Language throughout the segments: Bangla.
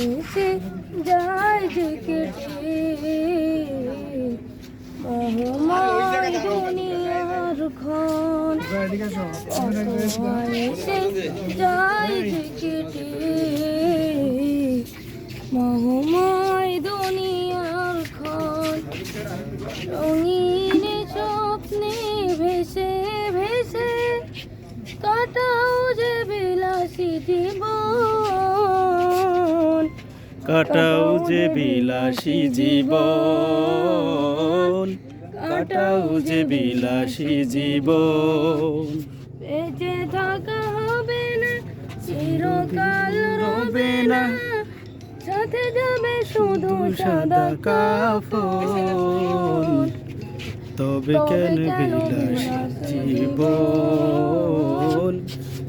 এসে যায় যে কেটে। মোহময় দুনিয়ার ক্ষণ এসে যায় যে কেটে। মোহময় দুনিয়ার ক্ষণ রঙিন স্বপ্নে ভেসে ভেসে কাটাও কাটাও যে বিলাসী জীবন। কাটাও যে বিলাসী জীবন। বেঁচে থাকা হবে না চিরকাল রবে না। সাথে যাবে শুধু সাদা কাফন। তবে কেন বিলাসী জীবন?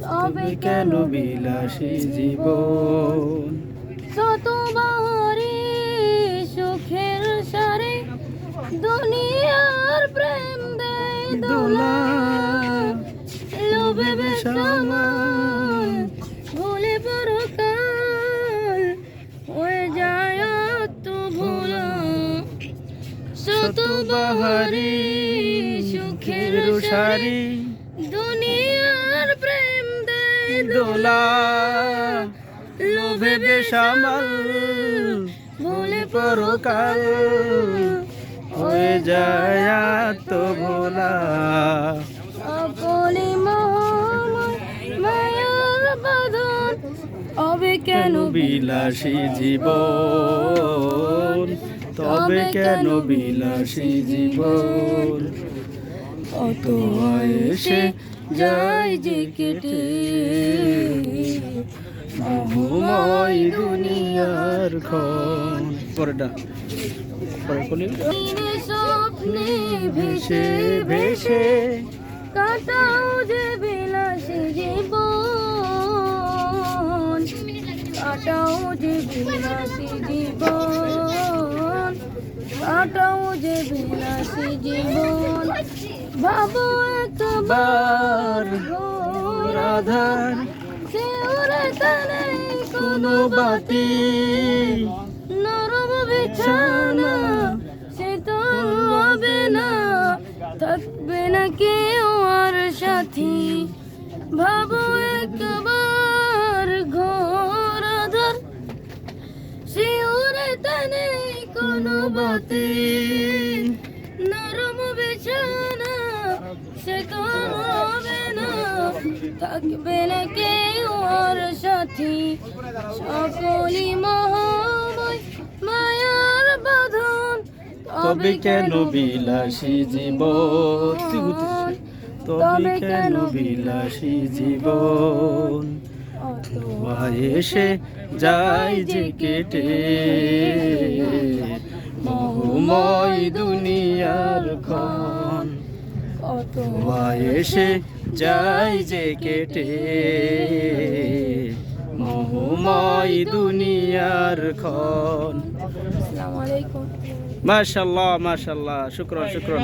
তবে কেন বিলাসী জীবন? শত বাহারি সুখের সারে দুনিয়ার প্রেম দেয় দোলা। লোভে বেসামাল ভুলে হয়ে যায় তো ভোলা। শত বাহারি সুখের সারে দুনিয়ার প্রেম দেয় দোলা। লোভে বেসামাল ভুলে পরকাল হয়ে যায় তো ভোলা মহাময় মায়ার বাঁধন কেন বিলাসী জীবন? তবে কেন বিলাসী জীবন? কত এসে যায় যে কেটে মহুময় দুনিয়ার ক্ষণ। পরেটা পরে স্বপ্নে ভেসে ভেসে কাটাও যে বিলাসী জীবন। কাটাও যে বিলাসী জীবন। কাটাও যে বিলাসী জীবন। ভাবো একবার ঘোর তানে কোনো বাতি। নরম বিছানা, সে তো হবে না। থাকবে না কেউ আর সাথী। ভাবো একবার ঘোর আধার। কোনো বাতি। থাকবে না কেউ আর সাথী। সকলি মহাময় মায়ার বাঁধন। তবে কেন বিলাসী জীবন? তবে কেন বিলাসী জীবন? এসে যায় যে কেটে। মহুময় দুনিয়ার ক্ষণ কত এসে যাই যে কেটে। মহুময় দুনিয়ার খন মাশাল্লাহ মাশাল্লাহ শুক্রন শুক্রন।